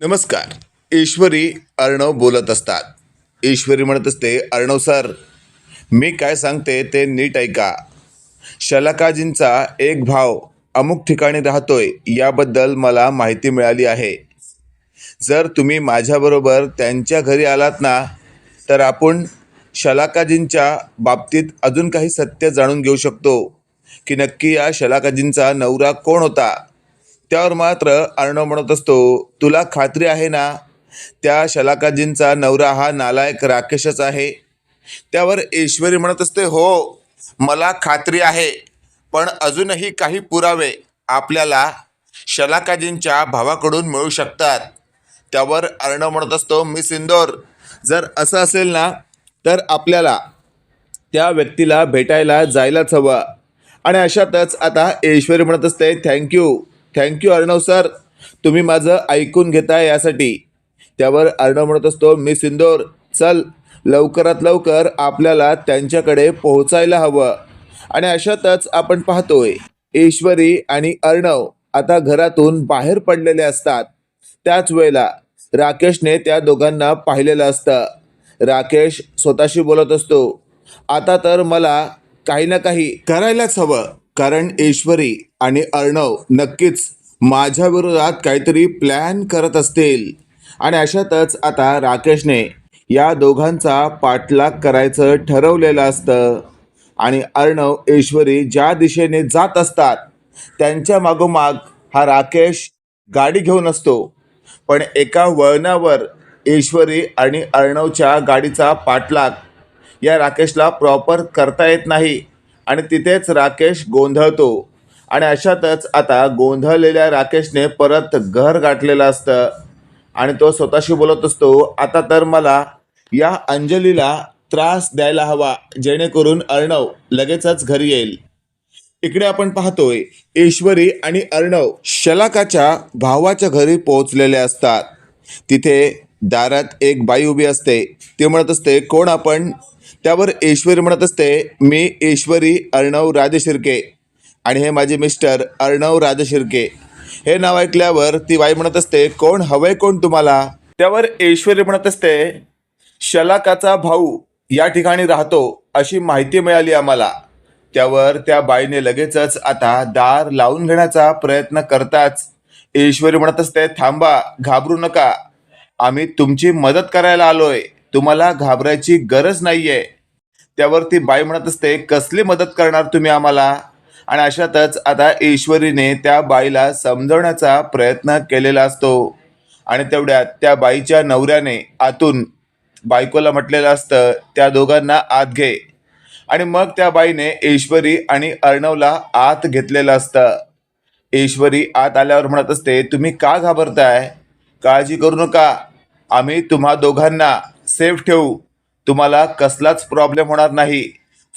नमस्कार. ईश्वरी अर्णव बोलत असतात. ईश्वरी म्हणत असते अर्णव सर मी काय सांगते ते नीट ऐका. शलाकाजींचा एक भाव अमुक ठिकाणी राहतोय याबद्दल मला माहिती मिळाली आहे. जर तुम्ही माझ्याबरोबर त्यांच्या घरी आलात ना तर आपण शलाकाजींच्या बाबतीत अजून काही सत्य जाणून घेऊ शकतो की नक्की या शलाकाजींचा नवरा कोण होता? त्यावर मात्र अर्णव म्हणत असतो तुला खात्री आहे ना? त्या शलाकाजींचा नवरा हा नालायक राकेशच आहे. त्यावर ईश्वरी म्हणत असते हो मला खात्री आहे पण अजूनही काही पुरावे आपल्याला शलाकाजींच्या भावाकडून मिळू शकतात. त्यावर अर्णव म्हणत असतो मी सिंदोर जर असं असेल ना तर आपल्याला त्या व्यक्तीला भेटायला जायलाच हवं. आणि अशातच आता ईश्वरी म्हणत असते थँक्यू थँक्यू अर्णव सर तुम्ही माझं ऐकून घेताय यासाठी. त्यावर अर्णव म्हणत असतो मी सिंदोर चल लवकरात लवकर आपल्याला त्यांच्याकडे पोहोचायला हवं. आणि अशातच आपण पाहतोय ईश्वरी आणि अर्णव आता घरातून बाहेर पडलेले असतात. त्याच वेळेला राकेशने त्या दोघांना पाहिलेलं असतं. राकेश स्वतःशी बोलत असतो आता तर मला काही ना काही करायलाच हवं कारण ईश्वरी आणि अर्णव नक्कीच माझ्या विरोधात काहीतरी प्लॅन करत असतील. आणि अशातच आता राकेशने या दोघांचा पाठलाग करायचं ठरवलेलं असतं. आणि अर्णव ईश्वरी ज्या दिशेने जात असतात त्यांच्या मागोमाग हा राकेश गाडी घेऊन असतो. पण एका वळणावर ईश्वरी आणि अर्णवच्या गाडीचा पाठलाग या राकेशला प्रॉपर करता येत नाही. आणि तिथेच राकेश गोंधळतो. आणि अशातच आता गोंधळलेल्या राकेशने परत घर गाठलेलं असतं. आणि तो स्वतःशी बोलत असतो आता तर मला या अंजलीला त्रास द्यायला हवा जेणेकरून अर्णव लगेचच घरी येईल. इकडे आपण पाहतोय ईश्वरी आणि अर्णव शलाकाच्या भावाच्या घरी पोहोचलेले असतात. तिथे दारात एक बाई उभी असते. ती म्हणत असते कोण आपण? त्यावर ईश्वरी म्हणत असते मी ईश्वरी अर्णव राजशिर्के आणि हे माझे मिस्टर अर्णव राजशिर्के. हे नाव ऐकल्यावर ती बाई म्हणत असते कोण? हवंय कोण तुम्हाला? त्यावर ऐश्वर्य म्हणत असते शलाकाचा भाऊ या ठिकाणी राहतो अशी माहिती मिळाली आम्हाला. त्यावर त्या बाईने लगेचच आता दार लावून घेण्याचा प्रयत्न करताच ऐश्वर्य म्हणत असते थांबा घाबरू नका. आम्ही तुमची मदत करायला आलोय. तुम्हाला घाबरायची गरज नाहीये. त्यावर ती बाई म्हणत असते कसली मदत करणार तुम्ही आम्हाला? आणि अशातच आता ईश्वरीने त्या बाईला समजवण्याचा प्रयत्न केलेला असतो. आणि तेवढ्यात त्या बाईच्या नवऱ्याने आतून बायकोला म्हटलेलं असतं त्या दोघांना आत घे. आणि मग त्या बाईने ईश्वरी आणि अर्णवला आत घेतलेलं असतं. ईश्वरी आत आल्यावर म्हणत असते तुम्ही का घाबरताय? काळजी करू नका. आम्ही तुम्हा दोघांना सेफ ठेवू. तुम्हाला कसलाच प्रॉब्लेम होणार नाही.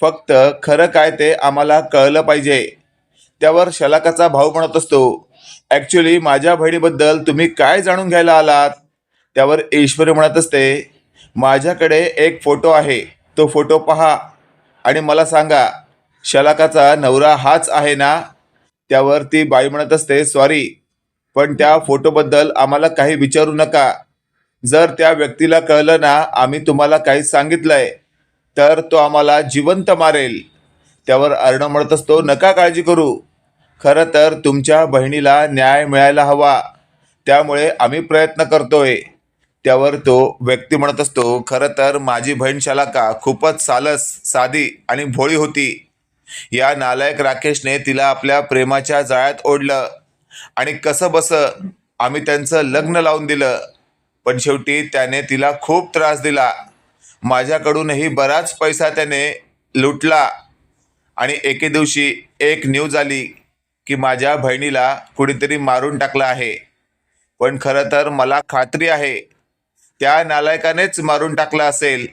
फक्त खरं काय ते आम्हाला कळलं पाहिजे. त्यावर शलाकाचा भाऊ म्हणत असतो ॲक्च्युली माझ्या बहिणीबद्दल तुम्ही काय जाणून घ्यायला आलात? त्यावर ईश्वरी म्हणत असते माझ्याकडे एक फोटो आहे तो फोटो पहा आणि मला सांगा शलाकाचा नवरा हाच आहे ना? त्यावर ती बाई म्हणत असते सॉरी पण त्या फोटोबद्दल आम्हाला काही विचारू नका. जर त्या व्यक्तीला कळलं ना आम्ही तुम्हाला काही आहे तर तो आम्हाला जिवंत मारेल. त्यावर अर्ण म्हणत असतो नका काळजी करू. खरं तर तुमच्या बहिणीला न्याय मिळायला हवा. त्यामुळे आम्ही प्रयत्न करतोय. त्यावर तो व्यक्ती म्हणत असतो खरं तर माझी बहीण शलाका खूपच सालस साधी आणि भोळी होती. या नालायक राकेशने तिला आपल्या प्रेमाच्या जाळ्यात ओढलं आणि कसं बसं आम्ही त्यांचं लग्न लावून दिलं. पण शेवटी त्याने तिला खूप त्रास दिला. माझ्याकडूनही बराच पैसा त्याने लुटला. आणि एके दिवशी एक न्यूज आली की माझ्या बहिणीला कुणीतरी मारून टाकलं आहे. पण खरं तर मला खात्री आहे त्या नालायकानेच मारून टाकलं असेल.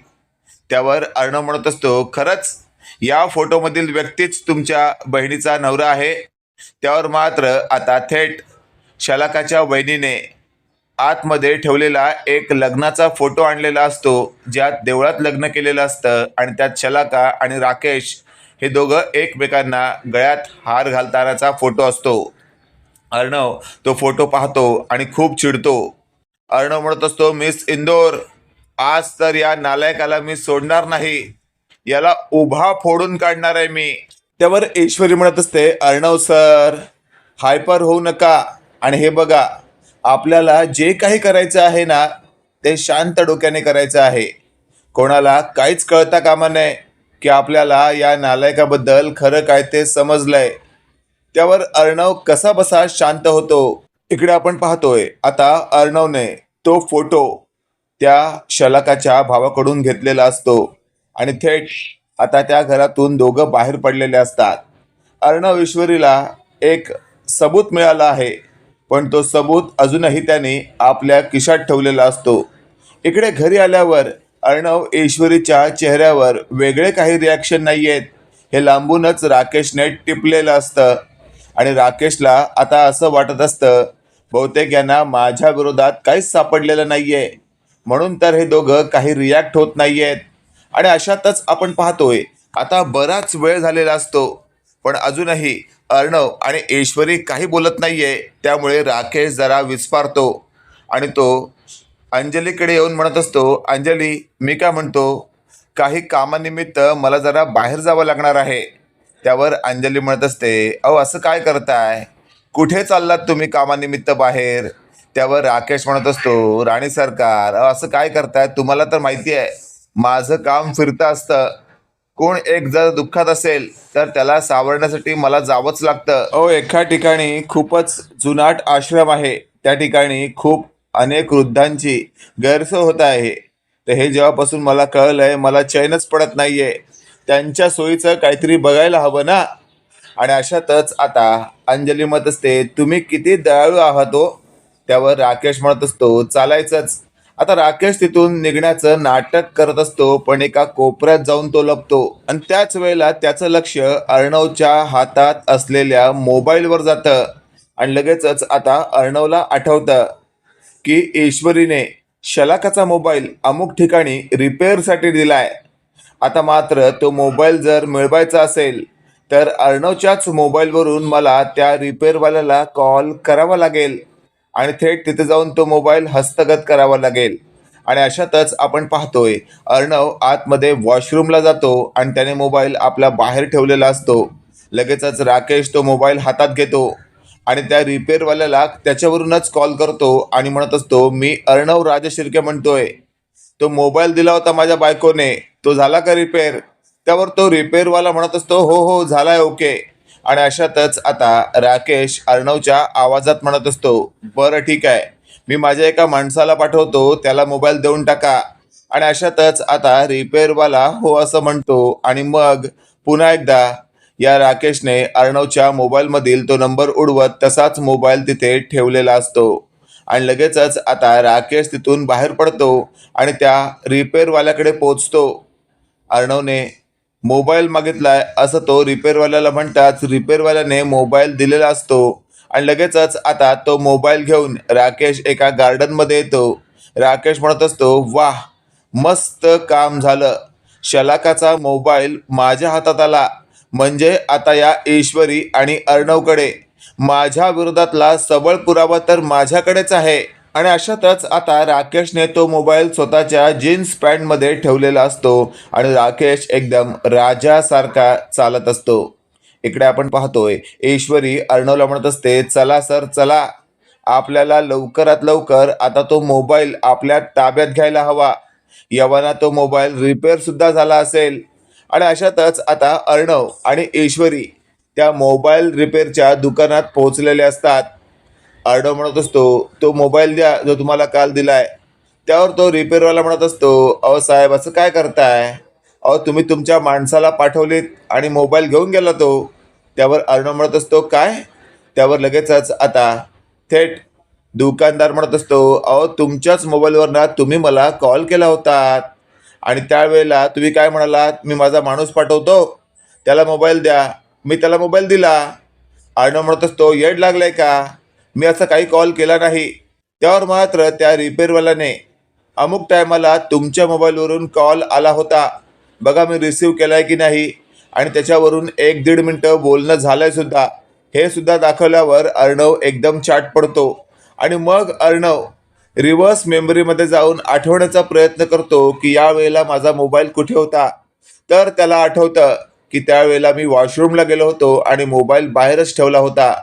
त्यावर अर्णव म्हणत असतो खरंच या फोटोमधील व्यक्तीच तुमच्या बहिणीचा नवरा आहे. त्यावर मात्र आता थेट शलाकाच्या वहिनीने आतमध्ये ठेवलेला एक लग्नाचा फोटो आणलेला असतो ज्यात देवळात लग्न केलेलं असतं आणि त्यात शलाका आणि राकेश हे दोघं एकमेकांना गळ्यात हार घालतानाचा फोटो असतो. अर्णव तो फोटो पाहतो आणि खूप चिडतो. अर्णव म्हणत असतो मिस इंदोर आज तर या नालायकाला मी सोडणार नाही. याला उभा फोडून काढणार आहे मी. त्यावर ईश्वरी म्हणत असते अर्णव सर हायपर होऊ नका आणि हे बघा आपल्याला जे काही करायचं आहे ना ते शांत डोक्याने करायचं आहे. कोणाला काहीच कळता कामा नये की आपल्याला या नालायकाबद्दल खरं काय ते समजलंय. त्यावर अर्णव कसा बसा शांत होतो. इकडे आपण पाहतोय आता अर्णवने तो फोटो त्या शलाकाच्या भावाकडून घेतलेला असतो. आणि थेट आता त्या घरातून दोघं बाहेर पडलेले असतात. अर्णव ईश्वरीला एक सबूत मिळाला आहे. पण तो सबूत अजूनही त्याने आपल्या किशात ठेवलेला असतो. इकडे घरी आल्यावर अर्णव ईश्वरीच्या चेहऱ्यावर वेगळे काही रिॲक्शन नाही आहेत. हे लांबूनच राकेशने टिपलेलं असतं. आणि राकेशला आता असं वाटत असतं बहुतेक यांना माझ्या विरोधात काहीच सापडलेलं नाही आहे म्हणून तर हे दोघं काही रिॲक्ट होत नाही आहेत आणि अशातच आपण पाहतोय आता बराच वेळ झालेला असतो. पण अजूनही अर्णव आणि ईश्वरी काही बोलत नाही आहे त्यामुळे राकेश जरा विस्फारतो आणि तो अंजलीकडे येऊन म्हणत असतो अंजली मी काय म्हणतो? काही कामानिमित्त मला जरा बाहेर जावं लागणार आहे. त्यावर अंजली म्हणत असते अहो असं काय करताय? कुठे चाललात तुम्ही कामानिमित्त बाहेर? त्यावर राकेश म्हणत असतो राणी सरकार अहो असं काय करताय? तुम्हाला तर माहिती आहे माझं काम फिरतं असतं. कोण एक जर दुःखात असेल तर त्याला सावरण्यासाठी मला जावंच लागतं. अहो एका ठिकाणी खूपच जुनाट आश्रम आहे. त्या ठिकाणी खूप अनेक वृद्धांची गैरसोय होत आहे. तर हे जेव्हापासून मला कळलंय मला चैनच पडत नाहीये. त्यांच्या सोयीचं काहीतरी बघायला हवं ना? आणि अशातच आता अंजली म्हणत असते तुम्ही किती दयाळू आहात हो. त्यावर राकेश म्हणत असतो चालायचंच. आता राकेश तिथून निघण्याचं नाटक करत असतो पण एका कोपऱ्यात जाऊन तो लपतो. आणि त्याच वेळेला त्याचं लक्ष अर्णवच्या हातात असलेल्या मोबाईलवर जातं. आणि लगेचच आता अर्णवला आठवतं की ईश्वरीने शलाकाचा मोबाईल अमुक ठिकाणी रिपेअरसाठी दिलाय. आता मात्र तो मोबाईल जर मिळवायचा असेल तर अर्णवच्याच मोबाईलवरून मला त्या रिपेअरवाल्याला कॉल करावा लागेल. आणि थेट तिथे जाऊन तो मोबाईल हस्तगत करावा लागेल. आणि अशातच आपण पाहतोय अर्णव आतमध्ये वॉशरूमला जातो आणि त्याने मोबाईल आपला बाहेर ठेवलेला असतो. लगेचच राकेश तो मोबाईल हातात घेतो आणि त्या रिपेअरवाल्याला त्याच्यावरूनच कॉल करतो आणि म्हणत असतो मी अर्णव राजशिर्के म्हणतोय. तो मोबाईल दिला होता माझ्या बायकोने. तो झाला का रिपेअर? त्यावर तो रिपेअरवाला म्हणत असतो हो हो झालाय ओके. आणि अशातच आता राकेश अर्णवच्या आवाजात म्हणत असतो बरं ठीक आहे. मी माझ्या एका माणसाला पाठवतो त्याला मोबाईल देऊन टाका. आणि अशातच आता रिपेअरवाला हो असं म्हणतो आणि मग पुन्हा एकदा या राकेशने अर्णवच्या मोबाईलमधील तो नंबर उडवत तसाच मोबाईल तिथे ठेवलेला असतो. आणि लगेचच आता राकेश तिथून बाहेर पडतो आणि त्या रिपेअरवाल्याकडे पोचतो अर्णवने मोबाईल मागितलाय असं तो रिपेअरवाल्याला म्हणताच रिपेअरवाल्याने मोबाईल दिलेला असतो आणि लगेचच आता तो मोबाईल घेऊन राकेश एका गार्डनमध्ये येतो. राकेश म्हणत असतो वाह मस्त काम झालं. शलाकाचा मोबाईल माझ्या हातात आला. म्हणजे आता या ईश्वरी आणि अर्णवकडे. माझ्या विरोधातला सबळ पुरावा तर माझ्याकडेच आहे. आणि अशातच आता राकेशने तो मोबाईल स्वतःच्या जीन्स पॅन्टमध्ये ठेवलेला असतो आणि राकेश एकदम राजासारखा चालत असतो. इकडे आपण पाहतोय ईश्वरी अर्णवला म्हणत असते चला सर चला. आपल्याला लवकरात लवकर आता तो मोबाईल आपल्या ताब्यात घ्यायला हवा. यवाना तो मोबाईल रिपेअर सुद्धा झाला असेल. आणि अशातच आता अर्णव आणि ईश्वरी त्या मोबाईल रिपेअरच्या दुकानात पोहोचलेले असतात. आरडो म्हणत असतो तो मोबाईल द्या जो तुम्हाला काल दिला आहे त्यावर तो रिपेअरवाला म्हणत असतो अहो साहेब असं काय करताय? अहो तुम्ही तुमच्या माणसाला पाठवलीत आणि मोबाईल घेऊन गेला तो. त्यावर अर्णव म्हणत असतो काय? त्यावर लगेचच आता थेट दुकानदार म्हणत असतो अहो तुमच्याच मोबाईलवरनं तुम्ही मला कॉल केला होता. आणि त्यावेळेला तुम्ही काय म्हणालात? मी माझा माणूस पाठवतो. त्याला मोबाईल द्या. मी त्याला मोबाईल दिला. अर्णव म्हणत असतो येड लागलाय का? मी असा काही कॉल केला नाही. त्यावर मात्र त्या रिपेअरवाल्याने अमुक टायमाला तुमच्या मोबाईलवरून कॉल आला होता. बघा मी रिसीव आहे की नाही. आणि त्याच्यावरून एक दीड मिनटं बोलणं झालंय सुद्धा. हे सुद्धा दाखवल्यावर अर्णव एकदम चाट पडतो. आणि मग अर्णव रिव्हर्स मेमरीमध्ये जाऊन आठवण्याचा प्रयत्न करतो की या वेळेला माझा मोबाईल कुठे होता. तर त्याला आठवतं की त्यावेळेला मी वॉशरूमला गेलो होतो आणि मोबाईल बाहेरच ठेवला होता.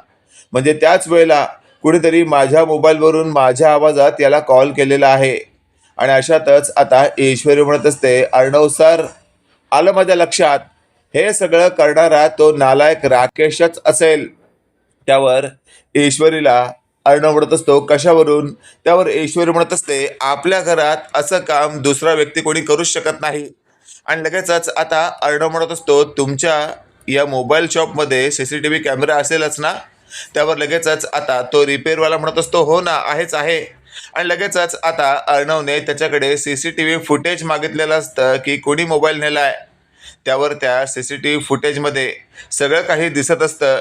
म्हणजे त्याच वेळेला कुणीतरी माझ्या मोबाईलवरून माझ्या आवाजात याला कॉल केलेला आहे. आणि अशातच आता ईश्वरी म्हणत असते अर्णव सर आलं माझ्या लक्षात. हे सगळं करणारा तो नालायक राकेशच असेल. त्यावर ईश्वरीला अर्णव म्हणत असतो कशावरून? त्यावर ईश्वरी म्हणत असते आपल्या घरात असं काम दुसरा व्यक्ती कोणी करूच शकत नाही. आणि लगेचच आता अर्णव म्हणत असतो तुमच्या या मोबाईल शॉपमध्ये C C T V camera असेलच ना? त्यावर लगेचच आता तो रिपेअरवाला म्हणत असतो हो ना आहेच आहे. आणि लगेचच आता अर्णवने त्याच्याकडे C C T V footage मागितलेलं असतं की कोणी मोबाईल नेला आहे त्यावर त्या सी सी टी व्ही फुटेजमध्ये सगळं काही दिसत असतं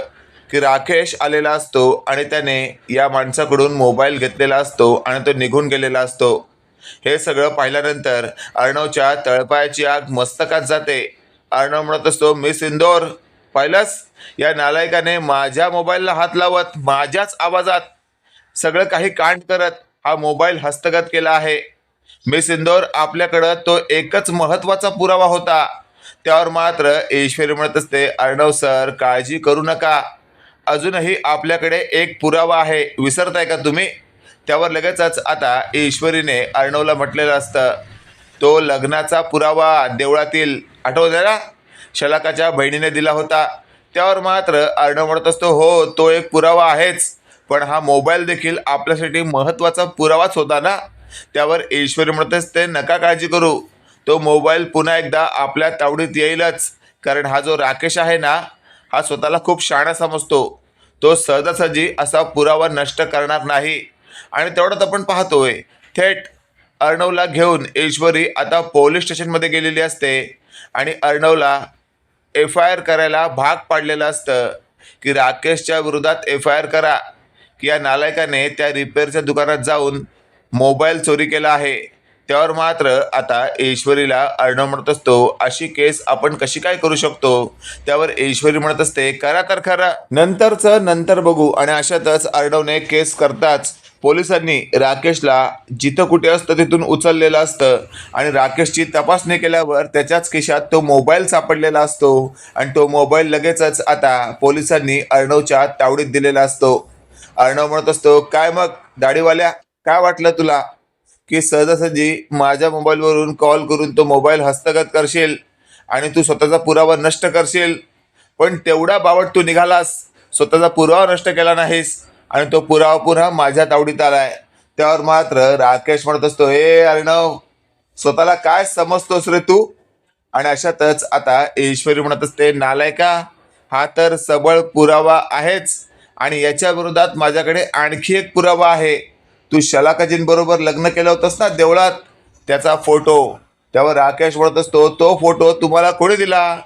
की राकेश आलेला असतो आणि त्याने या माणसाकडून मोबाईल घेतलेला असतो आणि तो निघून गेलेला असतो. हे सगळं पाहिल्यानंतर अर्णवच्या तळपायाची आग मस्तकात जाते. अर्णव म्हणत असतो मिस इंदोर. पाहिलंस या नालायकाने माझ्या मोबाईलला हात लावत माझ्याच आवाजात सगळं काही कांड करत हा मोबाईल हस्तगत केला आहे. मिस इंदोर आपल्याकडं तो एकच महत्त्वाचा पुरावा होता. त्यावर मात्र ईश्वरी म्हणत असते अर्णव सर काळजी करू नका. अजूनही आपल्याकडे एक पुरावा आहे. विसरताय का तुम्ही? त्यावर लगेचच आता ईश्वरीने अर्णवला म्हटलेलं असतं. तो लग्नाचा पुरावा देवळातील आठवत ना? शलाकाच्या बहिणीने दिला होता. त्यावर मात्र अर्णव म्हणत असतो हो तो एक पुरावा आहेच. पण हा मोबाईल देखील आपल्यासाठी महत्त्वाचा पुरावाच होता ना? त्यावर ईश्वरी म्हणत असते नका काळजी करू. तो मोबाईल पुन्हा एकदा आपल्या तावडीत येईलच. कारण हा जो राकेश आहे ना हा स्वतःला खूप शाणा समजतो. तो सहजासहजी असा पुरावा नष्ट करणार नाही. आणि तेवढ्यात आपण पाहतोय थेट अर्णवला घेऊन ईश्वरी आता पोलीस स्टेशनमध्ये गेलेली असते. आणि अर्णवला एफ आय आर करायला भाग पाडलेलं असतं. की राकेशच्या विरोधात एफ आय आर करा. की या नालायकाने त्या रिपेअरच्या दुकानात जाऊन मोबाईल चोरी केला आहे. त्यावर मात्र आता ईश्वरीला अर्णव म्हणत असतो अशी केस आपण कशी काय करू शकतो? त्यावर ईश्वरी म्हणत असते करा तर खरा. नंतरचं नंतर बघू. आणि अशातच अर्णवने केस करताच पोलिसांनी राकेशला जिथं कुठे असतं तिथून उचललेलं असतं आणि राकेशची तपासणी केल्यावर त्याच्याच खिशात तो मोबाईल सापडलेला असतो आणि तो मोबाईल लगेचच आता पोलिसांनी अर्णवच्या तावडीत दिलेला असतो. अर्णव म्हणत असतो काय मग दाढीवाल्या काय वाटलं तुला? की सहजासहजी माझ्या मोबाईलवरून कॉल करून तो मोबाईल हस्तगत करशील आणि तू स्वतःचा पुरावा नष्ट करशील. पण तेवढा बावट तू निघालास. स्वतःचा पुरावा नष्ट केला नाहीस. आणि तो पुरावा पुन्हा माझ्या तावडीत आलाय. त्यावर मात्र राकेश म्हणत असतो हे अर्णव स्वतःला काय समजतोस रे तू? आणि अशातच आता ईश्वरी म्हणत असते नालायका हा तर सबळ पुरावा आहेच आणि याच्या विरोधात माझ्याकडे आणखी एक पुरावा आहे. तू शलाकाजींबरोबर लग्न केलं होतंस ना देवळात? त्याचा फोटो. त्यावर राकेश म्हणत असतो तो फोटो तुम्हाला कोणी दिला?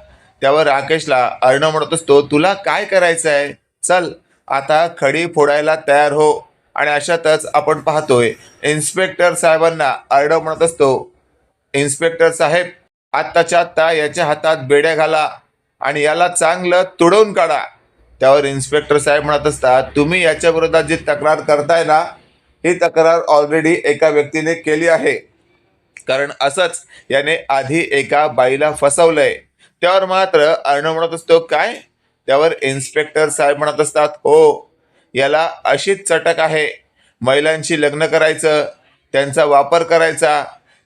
त्यावर राकेशला अर्णव म्हणत असतो तुला काय करायचं आहे चल आता खडी फोडायला तयार हो. आणि अशातच आपण पाहतोय इन्स्पेक्टर साहेबांना अर्णव म्हणत असतो. इन्स्पेक्टर साहेब आत्ताच्या आत्ता याच्या हातात बेड्या घाला आणि याला चांगलं तुडवून काढा. त्यावर इन्स्पेक्टर साहेब म्हणत असतात तुम्ही याच्या विरोधात जी तक्रार करताय ना ही तक्रार ऑलरेडी एका व्यक्तीने केली आहे. कारण असंच याने आधी एका बाईला फसवलंय. त्यावर मात्र अर्णव म्हणत असतो काय? त्यावर इन्स्पेक्टर साहेब म्हणत असतात हो याला अशीच चटक आहे. महिलांशी लग्न करायचं त्यांचा वापर करायचा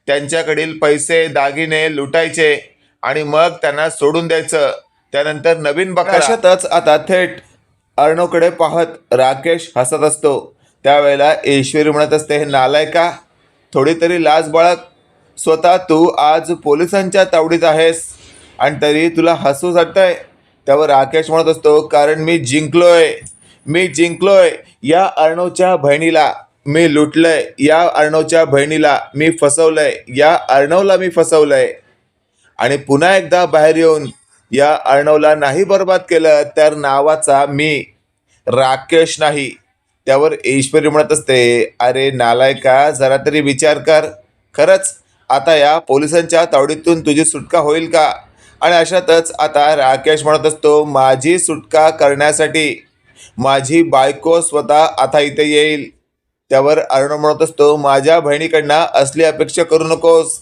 त्यांच्याकडील पैसे दागिने लुटायचे आणि मग त्यांना सोडून द्यायचं. त्यानंतर नवीन बकाशातच आता थेट अर्णवकडे पाहत राकेश हसत असतो. त्यावेळेला ईश्वरी म्हणत असते हे नालाय का? थोडी तरी लाज बाळग. स्वतः तू आज पोलिसांच्या तावडीत आहेस आणि तरी तुला हसू वाटतंय त्यावर राकेश म्हणत असतो कारण मी जिंकलोय मी जिंकलोय या अर्णवच्या बहिणीला. मी लुटलंय या अर्णवच्या बहिणीला. मी फसवलंय या अर्णवला मी फसवलंय. आणि पुन्हा एकदा बाहेर येऊन या अर्णवला नाही बर्बाद केलं तर नावाचा मी राकेश नाही. त्यावर ईश्वरी म्हणत असते अरे नालायका जरा तरी विचार कर. खरंच आता या पोलिसांच्या तावडीतून तुझी सुटका होईल का? आणि अशातच आता राकेश म्हणत असतो माझी सुटका करण्यासाठी माझी बायको स्वतः आता इथे येईल. त्यावर अर्णव म्हणत असतो माझ्या बहिणीकडनं असली अपेक्षा करू नकोस.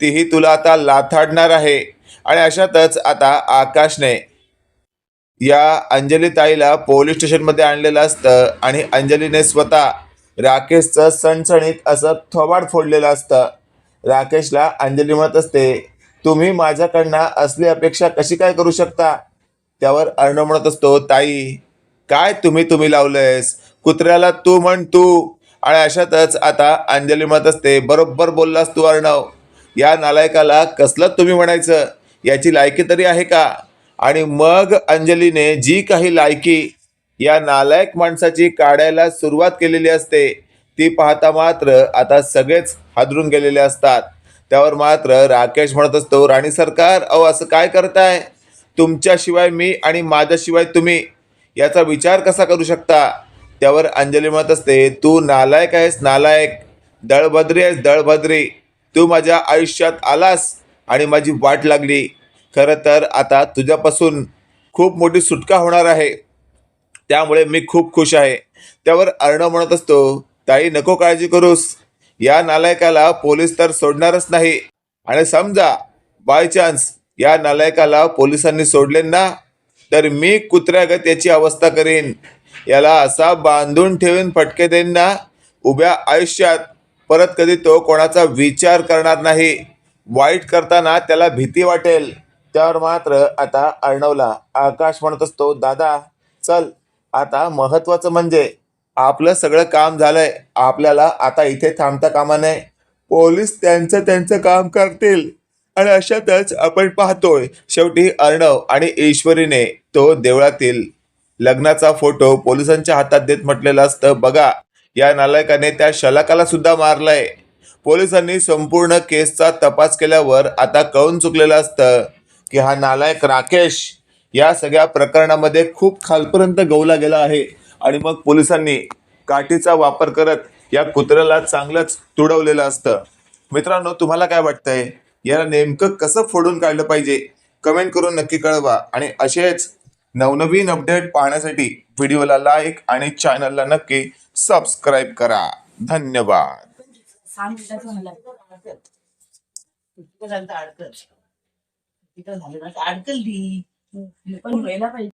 तीही तुला आता लाथाडणार आहे. आणि अशातच आता आकाशने या अंजली ताईला पोलीस स्टेशनमध्ये आणलेलं असतं आणि अंजलीने स्वतः राकेशचं सणसणीत असं थोबाड फोडलेलं असतं. राकेशला अंजली म्हणत असते तुम्ही माझ्याकडनं असली अपेक्षा कशी काय करू शकता? त्यावर अर्णव म्हणत असतो ताई काय तुम्ही तुम्ही लावलंयस? कुत्र्याला तू म्हण तू. आणि अशातच आता अंजली म्हणत असते बरोबर बोललास तू अर्णव. या नालायकाला कसलं तुम्ही म्हणायचं? याची लायकी तरी आहे का? आणि मग अंजलीने जी काही लायकी या नालायक माणसाची काढायला सुरुवात केलेली असते ती पाहता मात्र आता सगळेच हादरून गेलेले असतात. त्यावर मात्र राकेश म्हणत असतो राणी सरकार अहो असं काय करताय? तुमच्याशिवाय मी आणि माझ्याशिवाय तुम्ही याचा विचार कसा करू शकता? त्यावर अंजली म्हणत असते तू नालायक आहेस नालायक. दळभद्री आहेस दळभद्री. तू माझ्या आयुष्यात आलास आणि माझी वाट लागली. खरं तर आता तुझ्यापासून खूप मोठी सुटका होणार आहे. त्यामुळे मी खूप खुश आहे. त्यावर अर्णव म्हणत असतो ताई नको काळजी करूस. या नालायकाला पोलीस तर सोडणारच नाही. आणि समजा बाय चान्स या नालायकाला पोलिसांनी सोडले ना तर मी कुत्र्यागत याची अवस्था करीन. याला असा बांधून ठेवून फटके देईन ना उभ्या आयुष्यात परत कधी तो कोणाचा विचार करणार नाही. वाईट करताना त्याला भीती वाटेल. त्यावर मात्र आता अर्णवला आकाश म्हणत असतो दादा चल आता महत्वाचं म्हणजे आपलं सगळं काम झालंय. आपल्याला आता इथे थांबता कामा नये. पोलीस त्यांचं त्यांचं काम करतील. आणि अशातच आपण पाहतोय शेवटी अर्णव आणि ईश्वरीने तो देवळातील लग्नाचा फोटो पोलिसांच्या हातात देत म्हटलेलं असतं. बघा या नालायकाने त्या शलाकाला सुद्धा मारलंय. पोलिसांनी संपूर्ण केसचा तपास केल्यावर आता कळून चुकलेलं असतं की हा नालायक राकेश या सगळ्या प्रकरणामध्ये खूप खालपर्यंत गवला गेला आहे. आणि मग पोलिसांनी काठीचा वापर करत या कुत्र्याला चांगलंच तुडवलेलं असतं. मित्रांनो तुम्हाला काय वाटतंय? याला नेमकं कसं फोडून काढलं पाहिजे? कमेंट करून नक्की कळवा. आणि असेच नवनवीन अपडेट पाहण्यासाठी व्हिडिओला लाईक आणि चॅनलला नक्की सबस्क्राईब करा. धन्यवाद. अडकल. झालं अडकल ती. पण व्हायला पाहिजे.